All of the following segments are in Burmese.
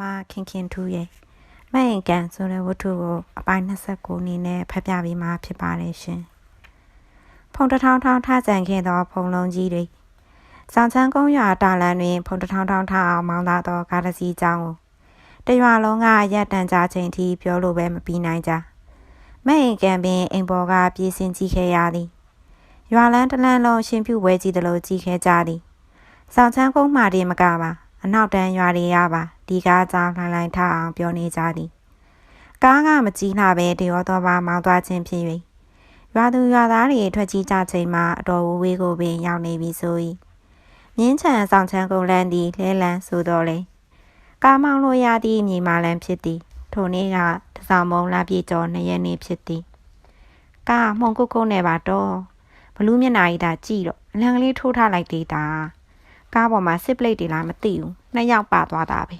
မခင်ခင်ထူးရဲ့မဲ့ရင်ကန်ဆိုတဲ့ဝတ္ထုကိုအပိုင်း29အနေနဲ့ဖတ်ပြပေးမှာဖြစ်ပါတယ်ရှင်။ဖုန်တထောင်ထောင်ထကြံခဲ့သောဖုန်လုံးကြီးတွေဆောင်ချမ်းကုန်းရွာတာလန်တွင် ဖုန်တထောင်ထောင်ထအောင်မောင်းသားသောကားတစ်စီးကြောင်းကိုတရွာလုံးကရက်တန်ကြချိန်ထိပြောလို့ပဲမပြီးနိုင်ကြ။မဲ့ရင်ကန်ပင်အိမ်ပေါ်ကပြေးစင်ကြည့်ခဲ့ရသည်။ရွာလန်းတလန်းလုံးရှင်ပြူဝဲကြည့်သလိုကြည့်ခဲ့ကြသည်။ဆောင်ချမ်းကုန်းမှတည်းမကပါ အနောက်တန်းရွာတွေရပါဒီကားကြောင့်လှိုင်းလှိုင်းထအောင်ပြောနေကြသည်ကားကမကြီးလှပဲတရောတော့ပါမောင်းသွားခြင်းဖြစ်၍ရွာသူရွာသားတွေထွက်ကြီးကြချိန်မှာအတော်ဝေးကိုပင်ရောက်နေပြီဆို၏မြင်းချံဆောင်ချမ်းကုန်လန်းသည်လဲလန်းဆိုတော့လေကားမောင်းလို့ရသည့်မြေမာလန်းဖြစ်သည်ထိုနေ့ကတစောင်းမုံလာပြေကျော်နှစ်ရက်နေ့ဖြစ်သည်ကားမှုန်ကုတ်ကုတ်နဲ့ပါတော့ဘလူးမျက်နှာကြီးဒါကြည့်တော့အလံကလေးထိုးထားလိုက်သေးတာ ကားပေါ်မှာစစ်ပလိတ်တွေလားမသိဘူးနှစ်ယောက်ပါသွားတာပဲ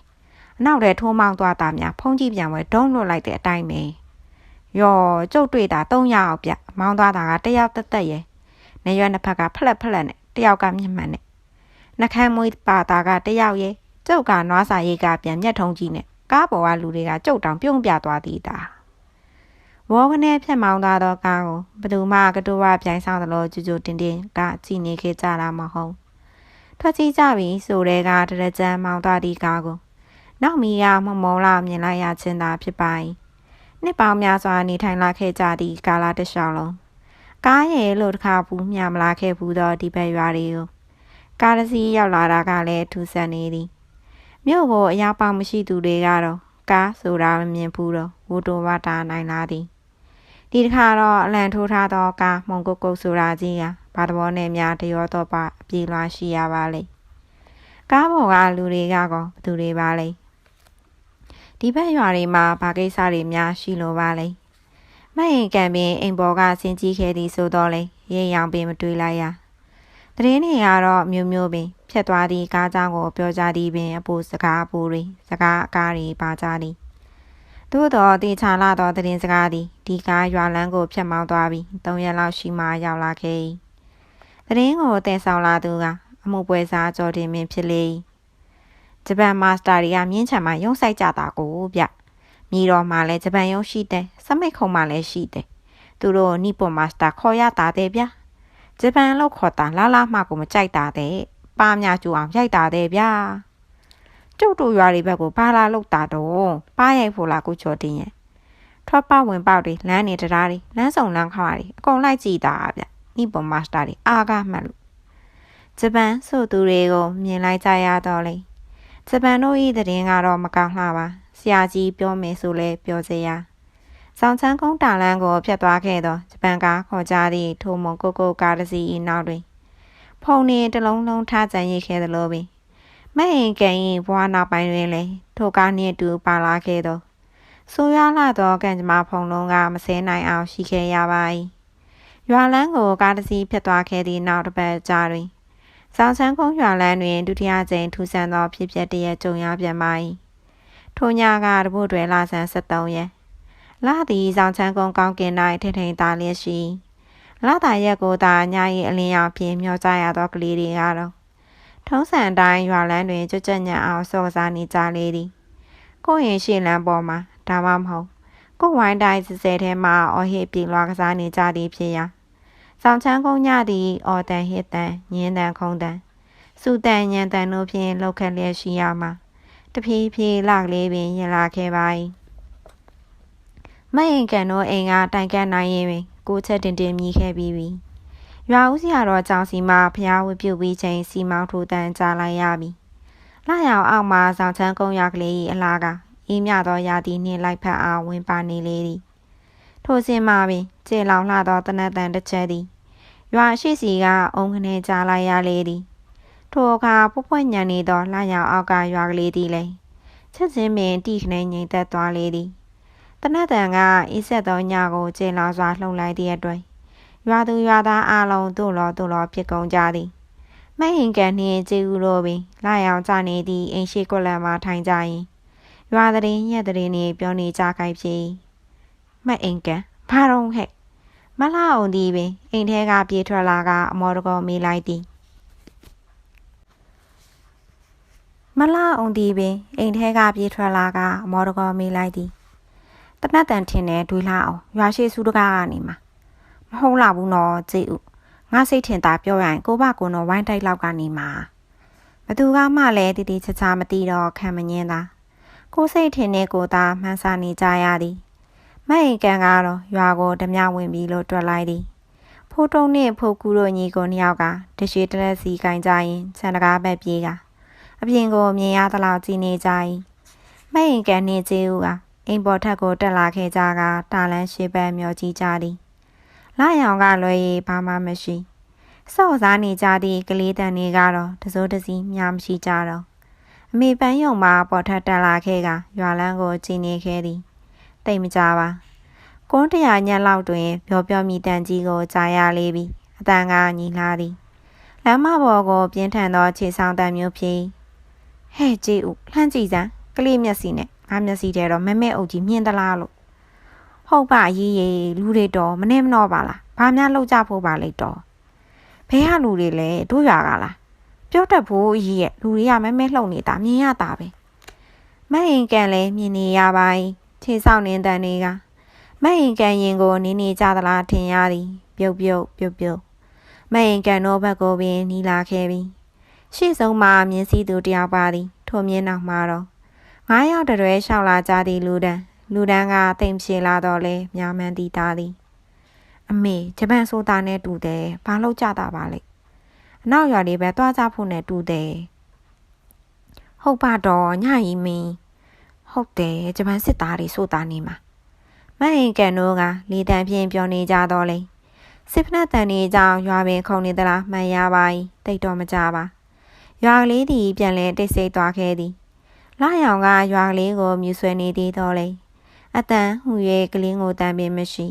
အနောက်ထဲထိုးမောင်းသွားတာများဖုံးကြည့်ပြန်ဝဲဒုံးလွတ်လိုက်တဲ့အတိုင်းပဲယောကျုပ်တွေ့တာ၃ယောက်ပြမောင်းသွားတာကတယောက်တက်တက်ရဲ့နေရွက်နှစ်ဖက်ကဖလက်ဖလက်နဲ့တယောက်ကမြင့်မှန်နဲ့နှခမ်းမွေးပါတာကတယောက်ရဲ့ကျုပ်ကနွားစာရိတ်ကပြန်မျက်ထုံးကြီးနဲ့ကားပေါ်ကလူတွေကကျုပ်တောင်ပြုံးပြသွားသေးတာဝေါကနေဖြတ်မောင်းသွားတော့ကားကိုဘသူမှကတူဝပြိုင်ဆောင်သလိုကြူကြူတင်တင်ကကြည်နေခဲ့ကြတာမဟုတ် ထွက်ကြည့်ကြပြီဆိုတဲ့ကတရကြမ်းမောင်းသွားသည့်ကားကိုနောက်မီကမမောလာမြင်လိုက်ရခြင်းသာဖြစ်ပါ၏နှစ်ပေါင်းများစွာနေထိုင်လာခဲ့ကြသည့်ကာလတစ်လျှောက်လုံးကားရဲ့လို့တခါဘူးမြမလာခဲ့ဘူးသောဒီဘက်ရွာတွေကိုကားတစ်စီးရောက်လာတာကလည်းထူဆန်နေသည်မြို့ကိုအရာပေါင်းမရှိသူတွေကတော့ကားဆိုတာမမြင်ဘူးတော့ဝတိုဝတာနိုင်လာသည်ဒီတစ်ခါတော့အလံထိုးထားသောကားမုံကုတ်ကုတ်ဆိုတာကြီးက ဘာတော်နဲ့များတရောတော့ပါအပြေးလွှားရှိရပါလေကားပေါ်ကလူတွေကကောဘသူတွေပါလဲဒီဘက်ရွာတွေမှာဘာကိစ္စတွေများရှိလို့ပါလဲမရင်ကံပင်အိမ်ပေါ်ကဆင်းကြီးခဲ့သည်ဆိုတော့လေရေရောင်ပင်မတွေးလိုက်ရတရင်တွေကတော့မျိုးမျိုးပင်ဖြတ်သွားသည့်ကားကြောင်းကိုပြောကြသည်ပင်အပူစကားအပူတွေစကားအကားတွေပါကြသည်သို့တော်တေချာလာသောတရင်စကားသည်ဒီကားရွာလန်းကိုဖြတ်မောင်းသွားပြီး၃ရက်လောက်ရှိမှရောက်လာခဲ့၏ တရင်ကိုတင်ဆောင်လာသူကအမှုပွဲစားကြော်တင်မင်းဖြစ်လေ၏ဂျပန်မာစတာတွေကမြင်းချံမှာရုံးဆိုင်ကြတာကိုဗျမြည်တော်မှာလည်းဂျပန်ရုံးရှိတယ်စမိတ်ခုံမှာလည်းရှိတယ်သူတို့နိပွန်မာစတာခေါ်ရတာတဲ့ဗျဂျပန်လောက်ခေါ်တာလာလာမှကိုမကြိုက်တာတဲ့ပါမြကျူအောင်ရိုက်တာတဲ့ဗျကျုပ်တို့ရွာတွေဘက်ကိုဘာလာလောက်တာတော့ပါရိုက်ဖို့လားကိုချော်တင်ရဲ့ထွက်ပဝင်ပေါက်တွေလမ်းနေတရားတွေလမ်းဆောင်လမ်းခါတွေအကုန်လိုက်ကြည့်တာဗျ နိပွန်မာစတာတွေအားကားမှတ်လို့ဂျပန်ဆိုသူတွေကိုမြင်လိုက်ကြရတော့လေဂျပန်တို့ဤသတင်းကတော့မကောင်းလှပါဆရာကြီးပြောမယ်ဆိုလဲပြောစေရဆောင်ချမ်းကုန်းတာလန်းကိုဖျက်သွားခဲ့သောဂျပန်ကားခေါ်ကြသည့်ထိုမုံကိုကိုကားတစ်စီး၏နောက်တွင် ဖုန်နေတလုံးလုံးထားကြံရိတ်ခဲ့သလိုပင်မဟင်ကန်၏ဘွားနောက်ပိုင်းတွင်လည်းထိုကားနှင့်အတူပါလာခဲ့သောဆိုးရွားလာသောကံကြမ္မာဖုန်လုံးကမစဲနိုင်အောင်ရှိခဲ့ရပါ၏ ရွာလန်းကိုကားတစ်စီးဖျက်သွားခဲ့သည့်နောက်တစ်ပတ်ကြာတွင်ဆောင်ဆန်းကုန်းရွာလန်းတွင်ဒုတိယကြိမ်ထူဆန်သောဖြစ်ပျက်တရကြုံရပြန်ပါ၏ထိုညကတပုတ်တွေလာဆန်း73ရက်လာသည်ဆောင်ချမ်းကုန်းကောင်းကင်၌ထိထိန်သားလျက်ရှိလာတာရက်ကိုသာည၏အလင်းရောင်ဖြင့်မျောကြရသောကလေးတွေကတော့ထုံးစံအတိုင်းရွာလန်းတွင်ကြွကြက်ညံအောင်စောစားနေကြလေသည်ကိုရင်ရှေ့လန်းပေါ်မှာဒါမှမဟုတ် ကိုဝိုင်းတိုင်းစစဲထဲမှာအော်ဟစ်ပြေလွားကစားနေကြသည်ဖြစ်ရာဆောင်ချမ်းကုန်းညသည်အော်တန်ဟစ်တန်ညင်းတန်ခုံတန်စူတန်ညံတန်တို့ဖြင့်လောက်ခက်လျက်ရှိရမှာတဖြည်းဖြည်းလကလေးပင်ရင်လာခဲ့ပါ၏မရင်ကန်တို့အိမ်ကတိုင်ကန်းနိုင်ရင်ပင်ကိုချက်တင်တင်မြည်ခဲ့ပြီးပြီရွာဦးစီကတော့ကြောင်စီမှာဖျားဝပြုတ်ပြီးချိန်စီမောင်းထိုးတန်ကြားလိုက်ရပြီလာရောက်အောက်မှာဆောင်ချမ်းကုန်းရကလေး၏အလားက အေးမြသောရာသီနှင့်လိုက်ဖက်အားဝင်ပါနေလေသည်ထိုစဉ်မှာပင်ကျေလောင်လှသောတနတ်တန်တစ်ချက်သည်ရွာရှိစီကအုံခနဲ့ကြားလိုက်ရလေသည်ထိုအခါပွပွညံနေသောလှရောင်အောက်ကရွာကလေးသည်လည်းချက်ချင်းပင်တိခနဲ့ငြိမ်သက်သွားလေသည်တနတ်တန်ကအေးဆက်သောညကိုကျေလောင်စွာလှုံလိုက်သည့်အတွက်ရွာသူရွာသားအလုံးတို့လောတို့လောဖြစ်ကုန်ကြသည်မဟင်ကန်နှင့်ကျေဦးတို့ပင်လာရောင်ကြနေသည့်အိမ်ရှိကွက်လန်မှာထိုင်ကြရင် ရွာတဲ့ရက်တဲ့နေပြောနေကြခိုက်ဖြစ်မအိမ်ကန်ဘာတော့ဟဲ့မလှအောင်သည်ပင်အိမ်ထဲကပြေးထွက်လာကအမော်တကောမေးလိုက်သည်မလာအောင်ဒီပင်အိမ်ထဲကပြေးထွက်လာကအမော်တကောမေးလိုက်သည်တနတ်တန်ထင်တယ်တွေးလာအောင်ရွာရှိစုတကားကနေမှာမဟုတ်လာဘူးနော်ကြည်ဥငါစိတ်ထင်သာပြောရရင်ကိုဘကုံတော့ဝိုင်းတိုက်လောက်ကနေမှာဘသူကမှလည်းတီတီချာချာမသိတော့ခံမငင်းသာ ကိုစိတ်ထင်တဲ့ကိုသာမှန်းစာနေကြရသည်မအိမ်ကန်ကတော့ရွာကိုဓမြဝင်ပြီးလို့တွက်လိုက်သည်ဖိုးတုံးနဲ့ဖိုးကူတို့ညီကိုနှစ်ယောက်ကတရှိတလက်စီကင်ကြရင်ခြံတကားဘက်ပြေးကအပြင်ကိုမြင်ရသလောက်ကြည်နေကြ၏မအိမ်ကန်နှင့်ကျေးဦးကအိမ်ပေါ်ထက်ကိုတက်လာခဲ့ကြကတာလန်းရှိပန်းမျောကြည့်ကြသည်လာရောင်ကလွယ်ရည်ဘာမှမရှိစော့စားနေကြသည့်ကလေးတန်တွေကတော့တစိုးတစည်းများမရှိကြတော့ အမေပန်းယုံမှာပေါ်ထက်တက်လာခဲ့ကရွာလန်းကိုကြည်နေခဲ့သည်တိတ်မကြပါကွန်းတရာညက်လောက်တွင်ပြောပြောမိတန်ကြီးကိုကြားရလေပြီအတန်ကညီလာသည်လမ်းမပေါ်ကိုပြင်းထန်သောခြေဆောင်တံမျိုးဖြင့်ဟဲ့ကြည်ဦးလှမ်းကြည့်စမ်းကလေးမျက်စိနဲ့ငါမျက်စိထဲတော့မဲမဲအုပ်ကြီးမြင်သလားလို့ဟုတ်ပါရေးရေးလူတွေတော့မနေမနှောပါလားဘာများလောက်ကြဖို့ပါလိမ့်တော့ဘဲဟာလူတွေလဲတို့ရွာကလား ပြောတတ်ဖို့ရေးရဲ့လူတွေကမဲမဲလှုပ်နေတာမြင်ရတာပဲမဟင်ကန်လဲမြင်နေရပါ යි ခြေဆောင်နေတန်တွေကမဟင်ကန်ရင်ကိုနီးနေကြသလားထင်ရသည် ပြုတ်ပြုတ်ပြုတ်ပြုတ်မဟင်ကန်တော့ဘက်ကိုပင်နီးလာခဲ့ပြီရှေ့ဆုံးမှာမြင်းစည်းသူတယောက်ပါသည်ထိုမြင်းနောက်မှာတော့ငါးယောက်တရွဲလျှောက်လာကြသည်လူတန်းလူတန်းကတိမ်ဖြေလာတော့လဲမြာမှန်တီးသားသည် အမေဂျပန်ဆိုတာနဲ့တူတယ်ဘာလို့ကြတာပါလဲ အနောက်ရွာလေးပဲတွားကြဖို့နဲ့တူတယ်ဟုတ်ပါတော့ညရီမင်းဟုတ်တယ်ဂျပန်စစ်သားတွေဆိုတာနေမှာမဟင်ကန်တို့ကလေတံဖြင့်ပြောနေကြတော့လေစစ်ဖနက်တန်နေကြောင်ရွာပင်ခုံနေသလားမှန်ရပါ၏တိတ်တော့မကြပါရွာကလေးသည်ပြန်လဲတိတ်ဆိတ်သွားခဲ့သည်လာရောင်ကရွာကလေးကိုမြူဆွဲနေသေးတော့လေအတန်ဟူ၍ကလေးကိုတန်ပင်မရှိ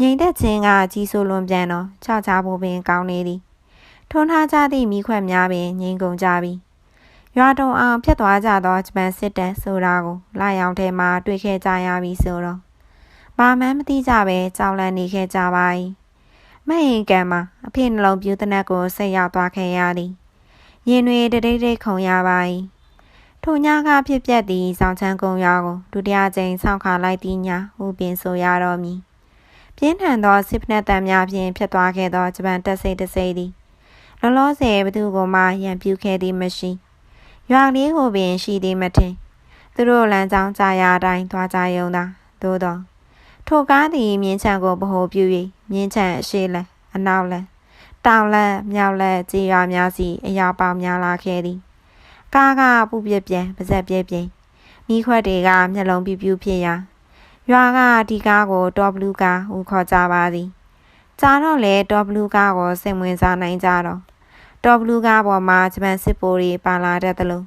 ငိမ်သက်ခြင်းကကြီးစိုးလွန်ပြန်တော့ခြောက်ချဖို့ပင်ကောင်းနေသည် ထွန်းထားကြသည့်မိခွက်များပင်ငိမ်ကုန်ကြပြီရွာတုံအောင်ဖြတ်သွားကြသောဂျပန်စစ်တပ်ဆိုတာကိုလာရောင်ထဲမှာတွေ့ခဲ့ကြရပြီဆိုတော့ဘာမှမသိကြပဲကြောက်လန့်နေခဲ့ကြပါ၏မဟင်ကံမှာအဖေနှလုံးပြူတနက်ကိုဆက်ရောက်သွားခဲ့ရသည်ရင်တွေတတိတ်တိတ်ခုံရပါ၏ထိုညကဖြစ်ပျက်သည့်ဆောင်ချမ်းကုံရွာကိုဒုတိယကြိမ်ဆောက်ခါလိုက်သည်ညာဟူပင်ဆိုရတော့မည်ပြင်းထန်သောစစ်ဖနက်တံများဖြင့်ဖြစ်သွားခဲ့သောဂျပန်တပ်စိတ်တစိတ်သည် လောလောဆယ်ဘသူကမှရန်ပြူခဲ့သည်မရှိရွာလေးကိုပင်ရှိသည်မထင်သူတို့လမ်းကြောင်းကြာရာတိုင်းသွားကြယုံသာသို့သောထိုကားသည်မြင်းချံကိုဗဟိုပြု၍မြင်းချံအရှိလဲအနောက်လဲတောင်လက်မြောက်လက်ကြေးရွာများစီအရာပေါများလာခဲ့သည်ကားကပူပြပြဲပါဇက်ပြဲပြဲမိခွက်တွေကမျက်လုံးပြူပြူဖြစ်ရာရွာကဒီကားကိုတော်ဘလူးကားဟူခေါ်ကြပါသည်ကြားတော့လေတော်ဘလူးကားကိုစိတ်ဝင်စားနိုင်ကြတော့ တော်ဘလူးကားပေါ်မှာဂျပန်စစ်ပိုးတွေပါလာတတ်သလို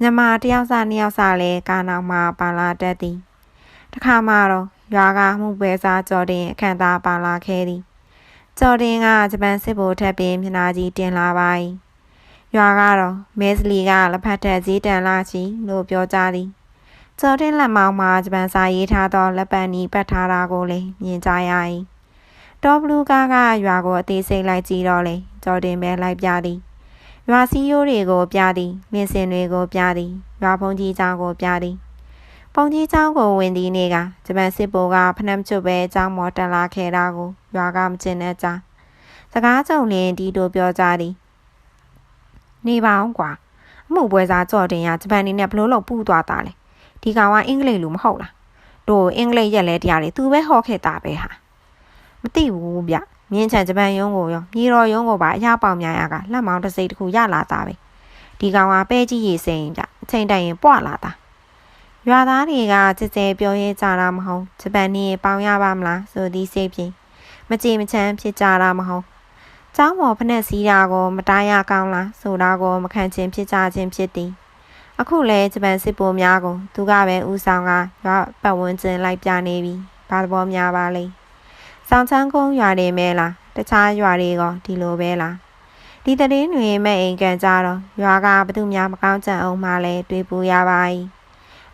မြန်မာတယောက်စာနှစ်ယောက်စာလည်းကားနောက်မှာပါလာတတ်သည်တခါမှတော့ရွာကမှုပဲစားကြော်တင်အခန့်သားပါလာခဲ့သည်ကြော်တင်ကဂျပန်စစ်ဘိုလ်ထက်ပင်မျက်နှာကြီးတင်လာပါ၏ရွာကတော့မဲစလီကလက်ဖက်ထက်ဈေးတန်လာချီလို့ပြောကြသည်ကြော်တင်လက်မောင်းမှာဂျပန်စာရေးထားသောလက်ပံနီပတ်ထားတာကိုလည်းမြင်ကြရ၏ တော်ဘလူးကားကရွာကိုအသေးစိတ်လိုက်ကြည့်တော့လေကြော်တင်ပဲလိုက်ပြသည်ရွာစည်းရိုးတွေကိုပြသည်လင်းစင်တွေကိုပြသည်ရွာဖုန်ကြီးကျောင်းကိုပြသည်ပုံကြီးကျောင်းကိုဝင်သည့်နေ့ကဂျပန်စစ်ဘိုးကဖနှမ်ချွတ်ပဲကျောင်းမော်တက်လာခဲ့တာကိုရွာကမကျင်တဲ့ကြားစကားကြုံလင်းဒီတို့ပြောကြသည်နေပါအောင်ကွာအမှုပွဲစားကြော်တင်ရဂျပန်နေနဲ့ဘလို့လို့ပူသွားတာလေဒီကောင်ကအင်္ဂလိပ်လူမဟုတ်လားတို့အင်္ဂလိပ်ရက်လဲတရားလေသူပဲဟောခဲ့တာပဲဟာမ သိဘူးဗျမြင်းချန်ဂျပန်ရုံးကိုရောမြေတော်ရုံးကိုပါအရာပေါင်များရကလက်မောင်းတစ်စိတ်တစ်ခုရလာတာပဲဒီကောင်ကပဲကြီးရေစိန်ဗျအချိန်တိုင်ရင်ပွာလာတာရွာသားတွေကကြကြဲပြောရဲကြတာမဟုတ်ဂျပန်နေပေါင်ရပါမလားဆိုသည်စိတ်ဖြင့်မကြေမချမ်းဖြစ်ကြတာမဟုတ်ကျောင်းပေါ်ဖက်နဲ့စီးတာကိုမတားရကောင်းလားဆိုတာကိုမခံချင်းဖြစ်ကြခြင်းဖြစ်သည်အခုလဲဂျပန်စစ်ပိုးများကိုသူကပဲဦးဆောင်ကရွာပတ်ဝန်းကျင်လိုက်ပြနေပြီဘာသဘောများပါလိမ့် ဆောင်ချန်းကုန်းရွာတွေမဲလားတခြားရွာတွေကဒီလိုပဲလားဒီတရင်တွေမဲ့အိမ်ကန်ကြတော့ရွာကဘသူများမကောင်းကြအောင်မှလဲတွေးပူရပါ၏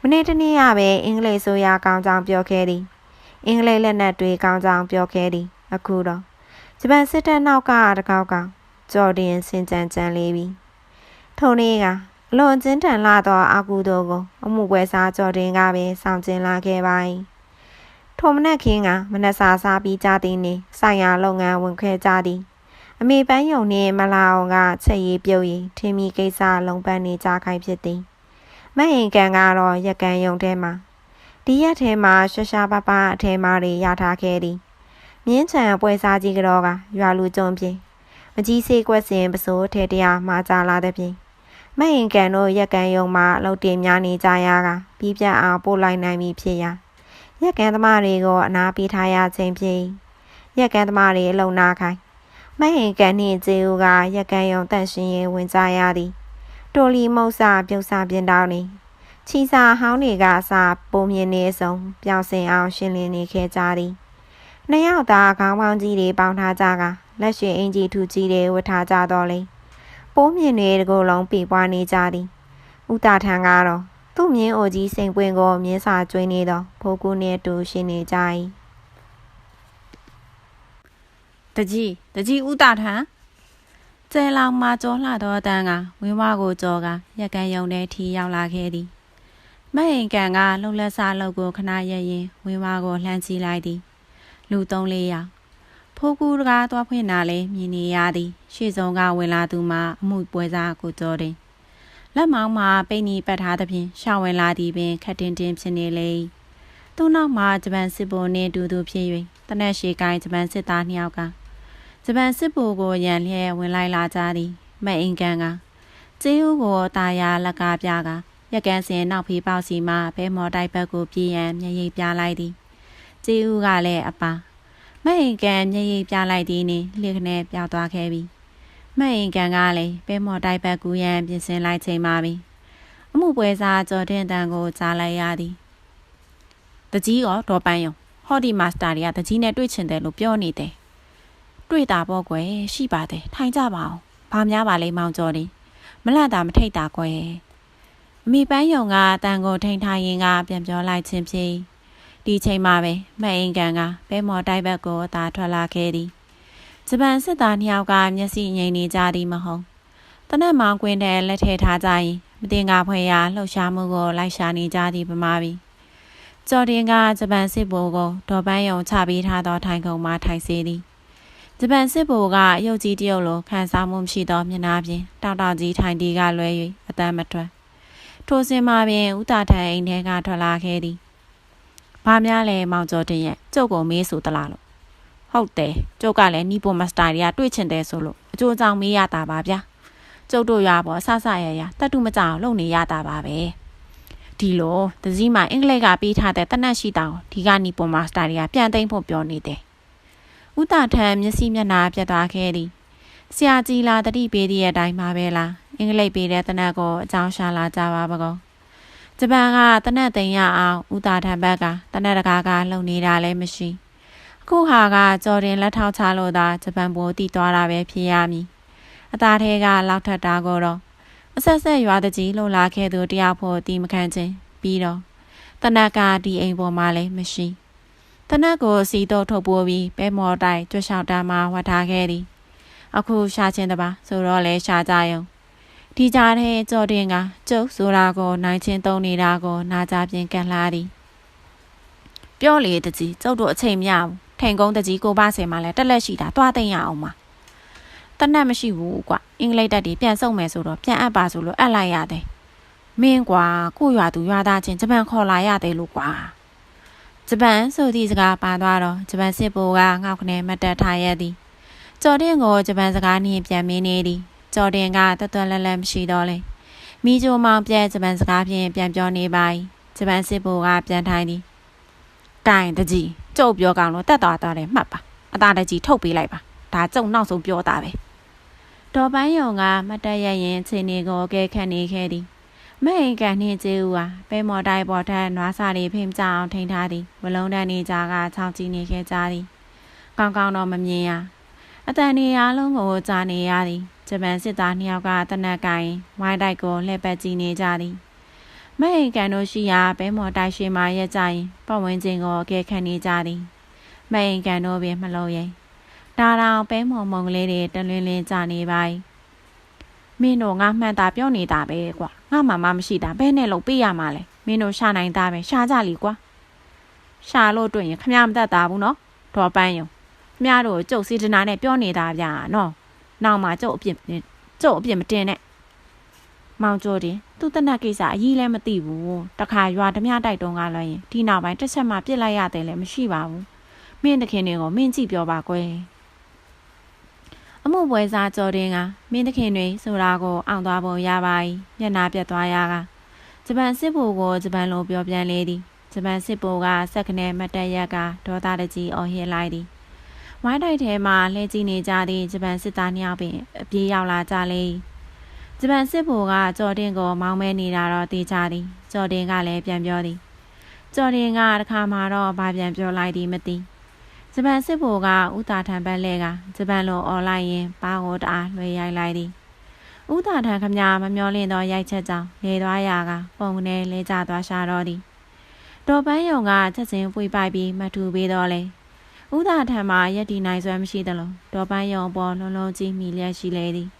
မနေ့တနေ့ကပဲအင်္ဂလိပ်ဆိုရကောင်းကြောင်ပြောခဲ့သည်အင်္ဂလိပ်လက်နက်တွေကောင်းကြောင်ပြောခဲ့သည်အခုတော့ဂျပန်စစ်တပ်နောက်ကတကောက်ကကြော်တင်စင်ကြံကြံလေးပြီထုံနေ့ကအလွန်ကျဉ်ထန်လာသောအာကူတို့ကိုအမှုပွဲစားကြော်တင်ကပင်ဆောင်ကျင်လာခဲ့ပါ၏ ထိုမနက်ခင်းကမနက်စာစားပြီးကြသည်နှင့်ဆိုင်ရာလုပ်ငန်းဝင်ခွဲကြသည်အမေပန်းယုံနှင့်မလာအောင်ကချက်ရည်ပြုတ်ရင်ထင်းမီကိစ္စလုံးပန်းနေကြခိုင်ဖြစ်သည်မဟင်ကန်ကတော့ရက်ကန်ယုံထဲမှာဒီရက်ထဲမှာရှာရှာပပအထဲမှာတွေရထားခဲ့သည်မြင်းချံပွဲစားကြီးကတော့ကရွာလူကြုံပြင်းမကြီးစေးကွက်စင်ပစိုးထဲတရားမှာကြလာတဲ့ပြင်မဟင်ကန်တို့ရက်ကန်ယုံမှာအလုပ်တင်များနေကြရကပြီးပြတ်အောင်ပို့လိုက်နိုင်ပြီဖြစ်ရာ ရက်ကန်သမားတွေကိုအနာပေးထားရခြင်းဖြစ်ရက်ကန်သမားတွေအလုံနာခိုင်းမဟင်ကန်နှင့်ကျေဦးကရက်ကန်ယုံတန့်ရှင်ရင်ဝင်ကြရသည်တိုလီမုတ်စာပြုတ်စာပြင်တောင်းနေချီစာဟောင်းတွေကစာပုံမြင်နေဆုံးပြောင်းစင်အောင်ရှင်းလင်းနေခဲ့ကြသည်နှစ်ယောက်သားခေါင်းပေါင်းကြီးတွေပေါင်းထားကြကလက်ရှိအင်ကြီးထူကြီးတွေဝတ်ထားကြတော့လေပိုးမြင်တွေတကူလုံးပြပွားနေကြသည်ဥတာထံကတော့ သူ့မြင်းအိုကြီးစိန်ပွင့်ကိုမြင်းစာကျွေးနေသောဖိုးကူနှင့်တူရှင်းနေကြ၏တကြီးတကြီးဥတာထံကျဲလောင်မှာကြောလှသောအတန်းကဝင်းဝါကိုကြောကရက်ကန်ယုံတဲ့ထီရောက်လာခဲ့သည်မဟင်ကန်ကလှုပ်လက်စားလှုပ်ကိုခဏရရင်ဝင်းဝါကိုလှမ်းကြည့်လိုက်သည် လူသုံးလေးယောက်ဖိုးကူတကားသွားဖွင့်တာလဲမြင်နေရသည် ရှေ့ဆုံးကဝင်လာသူမှာအမှုပွဲစားကိုကြောတယ် လက်မောင်းမှာပိတ်နီပတ်ထားသဖြင့်ရှောင်းဝင်လာသည်ပင်ခက်တင်တင်ဖြစ်နေလေသူ့နောက်မှာဂျပန်စစ်ဗိုလ်နှင့်တူတူဖြစ်၍တနက်ရှေကိုင်းဂျပန်စစ်သားနှစ်ယောက်ကဂျပန်စစ်ဗိုလ်ကိုရန်လျက်ဝင်လိုက်လာကြသည်မအင်ကန်ကကျင်းဦးကိုတာယာလက်ကပြကရက်ကန်းစင်နောက်ဖေးပေါက်စီမှဘဲမော်တိုက်ဘက်ကိုပြေးရန်မျက်ရည်ပြလိုက်သည်ကျင်းဦးကလည်းအပါမအင်ကန်မျက်ရည်ပြလိုက်သည်နှင့်လျှက်နဲ့ပြောက်သွားခဲ့ပြီ မအင်ကန်ကလည်းဘဲမော်တိုက်ဘက်ကူရန်ပြင်ဆင်လိုက်ချိန်မှပြီအမှုပွဲစားကြော်တင်တန်ကိုကြားလိုက်ရသည်တကြီးရောဒေါ်ပန်းယုံဟော်ဒီမာစတာတွေကတကြီးနဲ့တွေ့ချင်တယ်လို့ပြောနေတယ်တွေ့တာပေါ့ကွယ်ရှိပါတယ်ထိုင်ကြပါအောင်ဘာများပါလဲမောင်ကျော်နေမလန့်တာမထိတ်တာကွယ်အမိပန်းယုံကတန်ကိုထိန်ထားရင်ကပြန်ပြောလိုက်ခြင်းဖြစ်ဒီချိန်မှာပဲမအင်ကန်ကဘဲမော်တိုက်ဘက်ကိုသာထွက်လာခဲ့သည် ဂျပန်စစ်သားနှစ်ယောက်ကမျက်စိငြိမ်နေကြသည်မဟုတ်တနက်မောင်ကွင်းထဲလက်ထဲထားကြရင်မတင်ကားဖွဲရလှုပ်ရှားမှုကိုလိုက်ရှာနေကြသည်ပမာပြီကျော်တင်ကဂျပန်စစ်ဘိုးကိုဒေါ်ပန်းယုံချပေးထားသောထိုင်ခုံမှာထိုင်စေသည်ဂျပန်စစ်ဘိုလ်ကရုပ်ကြီးတရုပ်လိုခံစားမှုမရှိသောမျက်နှာပြင်တောက်တောက်ကြီးထိုင်တီးကလွဲ၍အတမ်းမထွက်ထိုစဉ်မှာပင်ဥတာထန်အိမ်ထဲကထွက်လာခဲ့သည်ဘာများလဲမောင်ကျော်တင်ရဲ့ကျုပ်ကိုမေးဆိုသလားလို့ ဟုတ်တယ်ကျုပ်ကလည်းနီပိုမစတာတွေကတွေ့ချင်တယ်ဆိုလို့အကျိုးကြောင့်မေးရတာပါဗျာကျုပ်တို့ရွာပေါ်ဆဆရရတတ်တူမကြောင်လုပ်နေရတာပါပဲဒီလိုသစည်းမှာအင်္ဂလိပ်ကပေးထားတဲ့တနတ်ရှိတောင်ဒီကနီပိုမစတာတွေကပြန်သိမ့်ဖို့ပြောနေတယ်ဥတာထံမျက်စိမျက်နှာပြတ်သွားခဲ့သည်ဆရာကြီးလာတတိပေးသည့်အတိုင်းပါပဲလားအင်္ဂလိပ်ပေးတဲ့တနတ်ကိုအကြောင်းရှာလာကြပါပကောဂျပန်ကတနတ်သိမ်းရအောင်ဥတာထံဘက်ကတနတ်တကာကလုံနေတာလည်းမရှိ အခုဟာကကြော်တင်လက်ထောက်ချလို့သာဂျပန်ဘိုးတည်သွားတာပဲဖြစ်ရမည်အသားထဲကလောက်ထက်တာကိုတော့အဆက်ဆက်ရွာတကြီးလှလာခဲ့သူတယောက်ဖို့တီမခံခြင်းပြီးတော့တနက်ကဒီအိမ်ပေါ်မှာလည်းမရှိတနက်ကိုစီတော့ထုတ်ပိုးပြီးပဲမော်တိုင်ကြွလျှောက်တန်းမှာဝတ်ထားခဲ့သည်အခုရှာချင်းတပါဆိုတော့လဲရှာကြယုံဒီကြားထဲကြော်တင်ကကျုပ်ဆိုတာကိုနိုင်ချင်းသုံးနေတာကိုနာကြပြင်ကန်လာသည်ပြောလေတကြီးကျုပ်တို့အချိန်မရဘူး ထိန်ကုန်းတကြီးကိုပါဆယ်မှလည်းတက်လက်ရှိတာတွားသိမ့်ရအောင်ပါတနက်မရှိဘူးကွာအင်္ဂလိပ်တက်တီပြန်စုံမယ်ဆိုတော့ပြန်အပ်ပါဆိုလို့အပ်လိုက်ရတယ်မင်းကွာကိုရွာသူရွာသားချင်းဂျပန်ခေါ်လာရတယ်လို့ကွာဂျပန်ဆိုသည့်စကားပါသွားတော့ဂျပန်စစ်ဘိုးကငေါက်ခနဲ့မတ်တက်ထားရသည်ကျော်တင်ကိုဂျပန်စကားနှင့်ပြန်မင်းနေသည်ကျော်တင်ကတသွက်လက်လက်မရှိတော့လေမိချိုမောင်ပြဲဂျပန်စကားဖြင့်ပြန်ပြောနေပါ၏ဂျပန်စစ်ဘိုးကပြန်ထိုင်သည် တိုင်တကြီးကျုပ်ပြောကောင်းလို့တက်သွားတော့တယ်မှတ်ပါအသားတကြီးထုတ်ပေးလိုက်ပါဒါကျုံနောက်ဆုံးပြောတာပဲဒေါ်ပန်းယုံကမတ်တက်ရရင်ခြေနေကိုအကဲခတ်နေခဲ့သည်မဲအိမ်ကန်နှင့်ကျေးဦးဟာပဲမော်တိုင်းပေါ်ထက်နွားစာတွေဖိမ့်ကြအောင်ထိန်ထားသည်ဝလုံးတန်းနေကြကခြောက်ကြည့်နေခဲ့ကြသည်ကောင်းကောင်းတော့မမြင်ရအတန်နေအားလုံးကိုကြားနေရသည်ဂျပန်စစ်သားနှစ်ယောက်ကတနက်ကင်ဝိုင်းတိုက်ကိုလှည့်ပတ်ကြည့်နေကြသည် မဲအိမ်ကန်တို့ရှိရာပဲမော်တိုင်းရှိမှရက်ကြရင်ပတ်ဝန်းကျင်ကိုအကဲခတ်နေကြသည်မဲအိမ်ကန်တို့ပင်မလို့ရင်ဒါတောင်ပဲမော်မုံကလေးတွေတလင်းလင်းကြနေပါ යි မင်းတို့ငါမှန်တာပြောနေတာပဲကွာငါမှမမရှိတာဘဲနဲ့လို့ပေးရမှာလဲမင်းတို့ရှာနိုင်တာပဲရှာကြလीကွာရှာလို့တွေ့ရင်ခမရမတတ်တာဘူးနော်ဒေါ်ပန်းယုံခမရတို့ကျုပ်စီဒနာနဲ့ပြောနေတာဗျာနော်နောက်မှကျုပ်အပြစ်ကျုပ်အပြစ်မတင်နဲ့မောင်ကျော်တင် သူ့တနက်ကိစ္စအကြီးလည်းမသိဘူးတခါရွာဓမြတိုက်တုံးကလွှဲရင်ဒီနောက်ပိုင်းတစ်ချက်မှပြစ်လိုက်ရတယ်လည်းမရှိပါဘူးမင်းတခင်တွေကိုမင်းကြည့်ပြောပါကွယ်အမှုပွဲစားကြော်တင်ကမင်းတခင်တွေဆိုတာကိုအောင်သွားပုံရပါ၏မျက်နာပြတ်သွားရကဂျပန်စစ်ဗိုလ်ကိုဂျပန်လိုပြောပြန်လေသည်ဂျပန်စစ်ဗိုလ်ကစက်ကနေမတ်တက်ရက်ကဒေါသတကြီးအော်ဟစ်လိုက်သည်ဝိုင်းတိုက်ထဲမှလှည့်ကြည့်နေကြသည့်ဂျပန်စစ်သားနှစ်ယောက်ပင်အပြေးရောက်လာကြလေ ဂျပန်စစ်ဗိုလ်ကကြော်တင်ကိုမောင်းမဲနေတာတော့တေးကြသည်ကြော်တင်ကလည်းပြန်ပြောသည်ကြော်တင်ကတခါမှတော့ဘာပြန်ပြောလိုက်သည်မသိဂျပန်စစ်ဗိုလ်ကဥတာထံပန်းလဲကဂျပန်လိုអော်လိုက်ရင်ဘာကိုတအားလွှဲရိုက်လိုက်သည်ဥတာထံခမညာမမျောလင့်သောရိုက်ချက်ကြောင့်လေသွားရာကပုံနဲ့လဲကျသွားရှာတော့သည်တော်ပန်းယုံကချက်ချင်းပွေပိုက်ပြီးမထူပေးတော့လေဥတာထံမှာရက်တီနိုင်စွမ်းမရှိသလိုတော်ပန်းယုံပေါ်လုံးလုံးကြီးမိလျက်ရှိလေသည်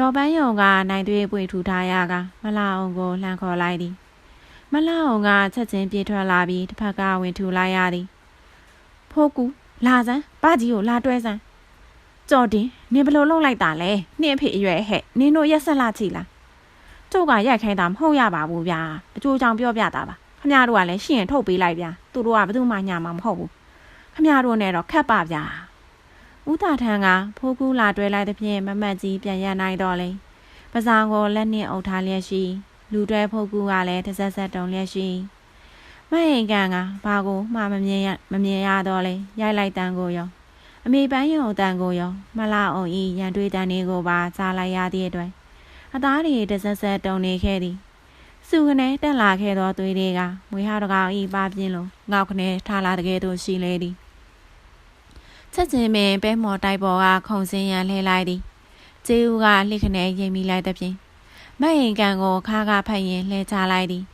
တော်ပန်းယုံကနိုင်သွေးပွေထူထားရကမလာအောင်ကိုလှမ်းခေါ်လိုက်သည် မလာအောင်ကချက်ချင်းပြေးထွက်လာပြီးတစ်ဖက်ကဝင်ထူလိုက်ရသည် ဖိုးကူလာစမ်းပါကြီးကိုလာတွဲစမ်းကြော်တင်နင်ဘယ်လိုလုပ်လိုက်တာလဲနင့်အဖေအရွယ်ဟဲ့နင်တို့ရက်ဆက်လာချီလားကျုပ်ကရိုက်ခိုင်းတာမဟုတ်ရပါဘူးဗျာအကျိုးကြောင့်ပြောပြတာပါခမရတို့ကလည်းရှင်းရင်ထုတ်ပေးလိုက်ဗျာသူတို့ကဘယ်သူမှညာမှာမဟုတ်ဘူးခမရတို့နဲ့တော့ခက်ပါဗျာ ဦးတာထန်းကဖိုးကူလာတွဲလိုက်တဲ့ဖြင့်မမတ်ကြီးပြန်ရနိုင်တော့လေပဇောင်ကိုလက်နှင့်အုပ်ထားလျက်ရှိ လူတွဲဖုတ်ကူကလည်းတစ်ဆက်ဆက်တုံလျက်ရှိမဟင်ကန်ကဘာကိုမှမမြင်ရမမြင်ရတော့လေရိုက်လိုက်တန်ကိုရောအမေပန်းရုံတန်ကိုရောမလာအောင်ဤရန်တွေးတန်လေးကိုပါကြားလိုက်ရသည့်အတွက်အသားတွေတစ်ဆက်ဆက်တုံနေခဲ့သည်စုကနေတက်လာခဲ့သောသွေးတွေကမွေဟောက်တကောင်ဤပါပြင်းလို့ငေါက်ခနဲထားလာတကယ်သို့ရှိလေသည် ချက်ချင်းပင်ပဲမော်တိုက်ပေါ်ကခုံစင်းရန်လှဲလိုက်သည်ကျေးဦးကလှစ်ခနဲရိမ်မိလိုက်သဖြင့်မဟင်ကန်ကိုခါကဖတ်ရင်လှဲချလိုက်သည်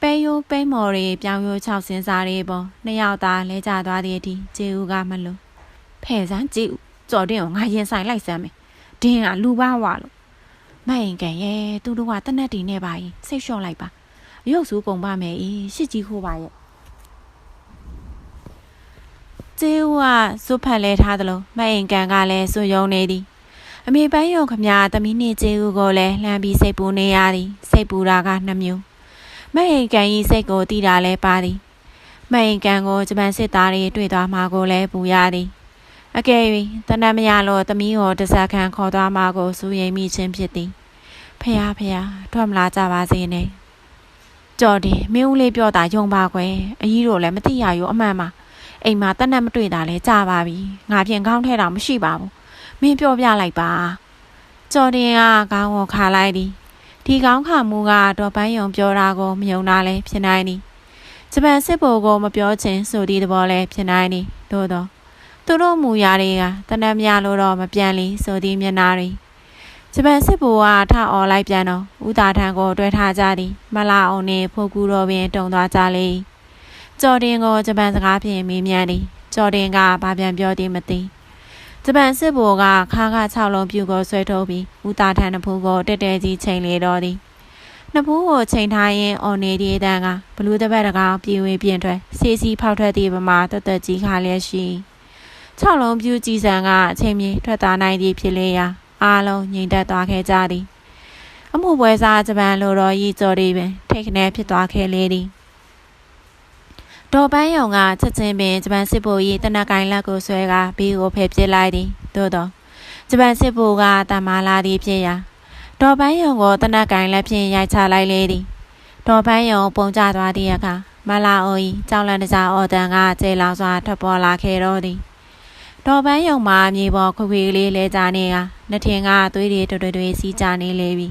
ပဲယိုးပဲမော်တွေပြောင်းရိုး၆စင်းစားတွေပေါ်နှစ်ယောက်သားလဲကျသွားသည့်အထိကျေးဦးကမလို့ဖဲ့စမ်းကျေးဦးကြော်တင်ကိုငါရင်ဆိုင်လိုက်စမ်းမယ်ဒင်းကလူပါဝါလို့မဟင်ကန်ရဲ့သူတို့ကတနက်တီနဲ့ပါရင်စိတ်လျှော့လိုက်ပါရုပ်စုကုန်ပါမယ်အေးရှစ်ကြီးခိုးပါရဲ့ ကျေးဦးကစွတ်ဖက်လဲထားသလိုမဟင်ကန်ကလည်းစွယုံနေသည်အမေပန်းယုံခမသမီးနှင့်ကျေးဦးကိုလည်းလှမ်းပြီးစိတ်ပူနေရသည်စိတ်ပူတာကနှစ်မျိုးမဟင်ကန်ဤစိတ်ကိုတီးတာလဲပါသည်မဟင်ကန်ကိုဂျပန်စစ်သားတွေတွေ့သွားမှာကိုလည်းပူရသည်အကယ်၍တနတ်မရလို့သမီးကိုတစက်ခံခေါ်သွားမှာကိုစူရင်မိချင်းဖြစ်သည်ဖះဖះထွက်မလာကြပါစေနဲ့ကြော်တယ်မင်းဦးလေးပြောတာယုံပါကွယ်အကြီးတို့လည်းမသိရရောအမှန်ပါ အိမ်မှာတနတ်မတွေ့တာလဲကြာပါပြီငါပြင်ကောင်းထဲတာမရှိပါဘူးမင်းပြောပြလိုက်ပါကြော်တင်ကခေါင်းကိုခါလိုက်သည်ဒီကောင်းခါမှုကတော့ပန်းယုံပြောတာကိုမယုံတာလဲဖြစ်နိုင်သည်ဂျပန်စစ်ဗိုလ်ကိုမပြောချင်းဆိုသည့်သဘောလဲဖြစ်နိုင်သည်သို့သောသူတို့မူရာတွေကတနက်မြလို့တော့မပြန်လီဆိုသည့်မျက်နာတွေဂျပန်စစ်ဗိုလ်ကထအော်လိုက်ပြန်တော့ဦးသာထံကိုတွဲထားကြသည်မလာအောင်နှင့်ဖိုးကူတော်ပင်တုံသွားကြလေ ကြော်တင်ကိုဂျပန်စကားဖြင့်မေးမြန်းသည်ကြော်တင်ကဘာပြန်ပြောသည်မသိဂျပန်စစ်ဗိုလ်ကခါးခါ6လုံးပြူကိုဆွဲထုတ်ပြီးဦးသားထန်နှဖူးကိုတက်တဲကြီးချိန်လေတော့သည်နှဖူးကိုချိန်ထားရင်အော်နေဒီတန်းကဘလူးတပတ်တကောင်ပြေဝေပြင်းထွက်စီစီဖောက်ထွက်သည့်ပမာတသက်ကြီးခါလျက်ရှိ6လုံးပြူကြီးစံကအချိန်မြေထွက်သားနိုင်သည့်ဖြစ်လေရာအားလုံးငြိမ်သက်သွားခဲ့ကြသည်အမှုပွဲစားဂျပန်လိုတော်ကြီးကြော်ဒီပင်ထိတ်ခနဲဖြစ်သွားခဲ့လေသည် ဒေါ်ပန်းယုံကချက်ချင်းပင်ဂျပန်စစ်ဗိုလ်ကြီးတနက်ကိုင်းလက်ကိုဆွဲကဘီကိုဖယ်ပစ်လိုက်သည်သို့တော့ဂျပန်စစ်ဗိုလ်ကတမလာသည်ဖြစ်ရာဒေါ်ပန်းယုံကိုတနက်ကိုင်းလက်ဖြင့်ရိုက်ချလိုက်လေသည်ဒေါ်ပန်းယုံပုံကျသွားသည့်အခါမလာအို၏ကြောင်လန့်တကြားအော်တန်ကကျေလောင်စွာထွက်ပေါ်လာခဲ့တော့သည်ဒေါ်ပန်းယုံမှာမြေပေါ်ခွေခွေလေးလဲကြနေကနှစ်ထင်ကသွေးတွေတွေ့တွေ့တွေ့စီးကြနေလေပြီ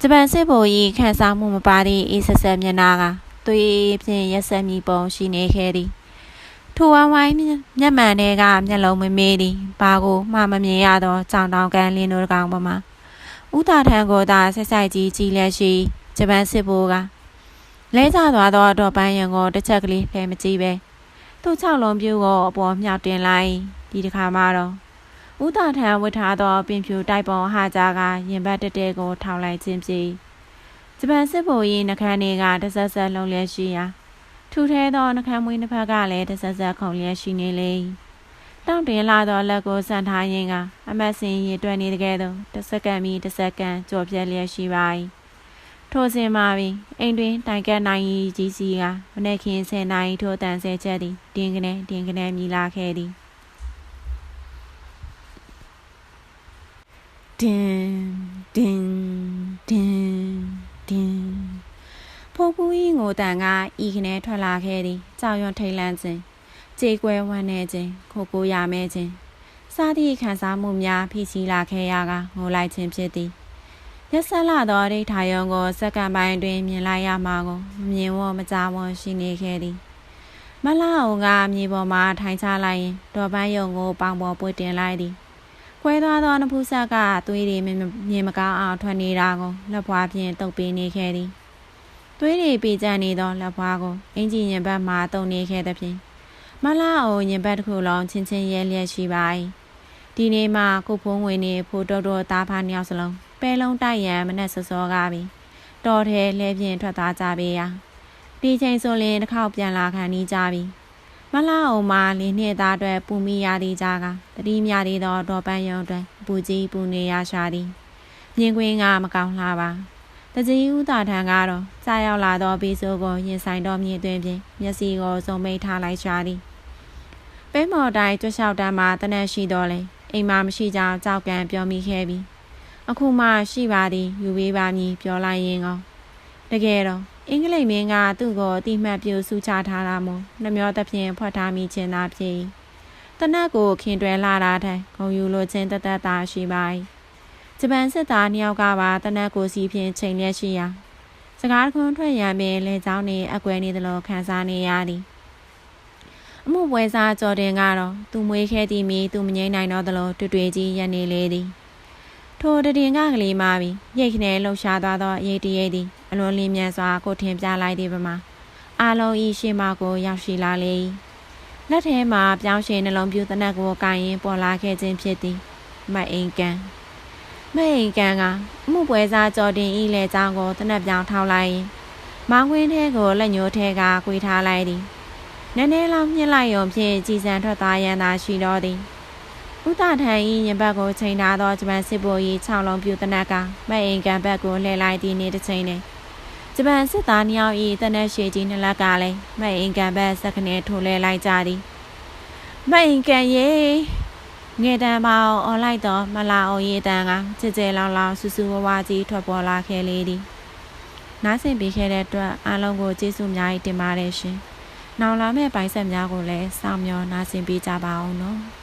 ဂျပန်စစ်ဗိုလ်ကြီးခန့်စားမှုမပါသည့်အေးဆက်ဆက်မျက်နှာက သွေးဖြင့်ရက်ဆက်မိပုံရှိနေခဲ့သည်ထိုဝိုင်းဝိုင်းမျက်မှန်တွေကမျက်လုံးမမေးသည်ဘာကိုမှမမြင်ရသောကြောင်တောင်ကန်လင်းတို့ကောင်ပမာဥတာထံကိုသာဆက်ဆိုင်ကြီးကြည်လက်ရှိဂျပန်စစ်ဘိုးကလဲကျသွားသောတော့ပန်းရံကိုတစ်ချက်ကလေးဖဲမကြည့်ပဲသူ့၆လုံးပြူကိုအပေါ်မြောက်တင်လိုက်ဒီတစ်ခါမှတော့ဥဦးတာထံဝတ်ထားသောပင်ဖြူတိုက်ပုံဟာကြားကရင်ဘတ်တတဲကိုထောင်လိုက်ခြင်းဖြစ် ဂျပန်စစ်ဗိုလ်ကြီးနှခမ်းတွေကတဆက်ဆက်လုံးလျက်ရှိရာထူထဲသောနှခမ်းမွေးနှစ်ဖက်ကလည်းတဆက်ဆက်ခုံလျက်ရှိနေလေတောင့်တင်လာသောလက်ကိုဆန်ထားရင်းကအမတ်စင်ရည်တွက်နေတကယ်တော့တစ်စက္ကန့်မီတစ်စက္ကန့်ကြော်ပြက်လျက်ရှိပါ၏ထိုစဉ်မှာပင်အိမ်တွင်တိုင်ကက်နိုင်ကြီးစီကမနေ့ခင်10နာရီထိုတန်ဆဲချက်သည်တင်းကနေတင်းကနေမြည်လာခဲ့သည်တင်းတင်းတင်းတင်းဖိုး ပူးကြီးငိုတန်ကဤခနဲ့ထွက်လာခဲ့သည်ကြောင်ရွံထိတ်လန့်ခြင်းကြေကွဲဝမ်းနေခြင်းခိုကိုရမဲခြင်းစားသည့်ခံစားမှုများဖိစီးလာခဲ့ရကငိုလိုက်ခြင်းဖြစ်သည်ရက်ဆက်လာသောဒိဋ္ဌာယုံကိုစက္ကန့်ပိုင်းတွင်မြင်လိုက်ရမှာကိုမမြင်ဝမကြားဝရှိနေခဲ့သည်မလာအောင်ကမြေပေါ်မှာထိုင်ချလိုက်ရင်ဒေါ်ပန်းယုံကိုပေါင်ပေါ်ပွေတင်လိုက်သည်ခွဲသွားသောနဖူးဆက်ကသွေးတွေမြင်မကောင်းအောင်ထွက်နေတာကိုလက်ဖွားဖြင့်တုပ်ပေးနေခဲ့သည် သွေးတွေပေကျနေသောလက်ဖွားကိုအင်ဂျင်ရင်ဘတ်မှတုံနေခဲ့သဖြင့်မလာအောင်ရင်ဘတ်တစ်ခုလုံးချင်းချင်းရဲလျက်ရှိပါ၏ဒီနေ့မှကိုဖုံးဝင်နေဖိုးတော်တော်သားဖားနှစ်ယောက်စလုံးပဲလုံးတိုက်ရန်မနဲ့စောစောကားပြီတော်ထဲလဲပြင်းထွက်သွားကြပေရာဒီချိန်ဆိုရင်တစ်ခေါက်ပြန်လာခံနေကြပြီမလာအောင်မလေးနှစ်သားအတွက်ပူမိရသည်ကြကတတိမြသည်သောဒေါ်ပန်းယုံအတွက်ပူကြီးပူနေရရှာသည်မြင်ကွင်းကမကောင်းလှပါ တကြီးဦးတာထံကတော့ကြာရောက်လာသောဘီဆိုကိုရင်ဆိုင်တော်မြင်သွင်းဖြင့်မျက်စိကိုစုံမိတ်ထားလိုက်ရှာသည်ပဲမော်တိုင်းကြွလျှောက်တန်းမှာတနက်ရှိတော်လဲအိမ်မှာမရှိကြောင်ကြောက်ကံပြောမိခဲ့ပြီအခုမှရှိပါသည်ယူပေးပါမည်ပြောလိုက်ရင်ကောတကယ်တော့အင်္ဂလိပ်မင်းကသူ့ကိုအတိမှတ်ပြုစုချထားတာမို့နှမျောသဖြင့်ဖွက်ထားမိခြင်းသာဖြစ်၏တနက်ကိုခင်တွယ်လာတာထက်ဂုံယူလိုခြင်းတသက်သာရှိပါ၏ ဂျပန်စစ်သားနှစ်ယောက်ကပါတနက်ကိုစီဖြင့်ချိန်လျက်ရှိရာစကားခွန်းထွက်ရန်ပင်လေကြောင်းနေအကွယ်နေသလိုခံစားနေရသည်အမှုပွဲစားကြော်တင်ကတော့သူမွေးခဲ့သည်မီသူမငိမ့်နိုင်တော့သလိုတွေ့တွေ့ကြီးရနေလေသည်ထိုတည်င်ကကလေးမာပြီးရိတ်ခနဲလှုပ်ရှားသွားသောရိတ်တရိတ်သည်အလွန်လင်းမြန်စွာကိုထင်ပြလိုက်သည်ပမာအာလုံးဤရှေ့မကိုရောက်ရှိလာလေ၏လက်ထဲမှာပြောင်းရွှေနှလုံးပြူတနက်ကိုကိုင်ရင်ပေါ်လာခဲ့ခြင်းဖြစ်သည်မအိမ်ကန် မအိမ်ကန်ကအမှုပွဲစားကြော်တင်ဤလေချောင်းကိုတနက်ပြောင်းထောက်လိုက်ရင်မောင်ခွင်းထဲကိုလက်ညှိုးထဲကကွေထားလိုက်သည်နည်းနည်းလောက်ညှစ်လိုက်ရုံဖြင့်ကြည်စံထွက်သွားရန်သာရှိတော့သည်ဥဒထန်ဤရင်ဘတ်ကိုချိန်ထားသောဂျပန်စစ်ဗိုလ်ကြီး6လုံးပြူတနက်ကမအိမ်ကန်ဘက်ကိုလှည့်လိုက်သည့်နေ့တစ်ချိန်တွင်ဂျပန်စစ်သားနှစ်ယောက်ဤတနက်ရှိကြီးနှစ်လက်ကလည်းမအိမ်ကန်ဘက်ဆက်ခနဲထိုးလဲလိုက်ကြသည်မအိမ်ကန်ရေ ငယ်တန်းပေါင်းអော်လိုက်တော့မလာအောင်ရေးတန်းကကြကြလောင်လောင်ဆူဆူဝဝကြီးထွက်ပေါ်လာခဲ့လေသည်နားဆင်ပေးခဲ့တဲ့အတွက်အားလုံးကိုကျေးဇူးများတင်ပါတယ်ရှင်။နောက်လာမယ့်ပိုင်းဆက်များကိုလည်းစောင့်မျှော်နားဆင်ပေးကြပါအောင်နော်။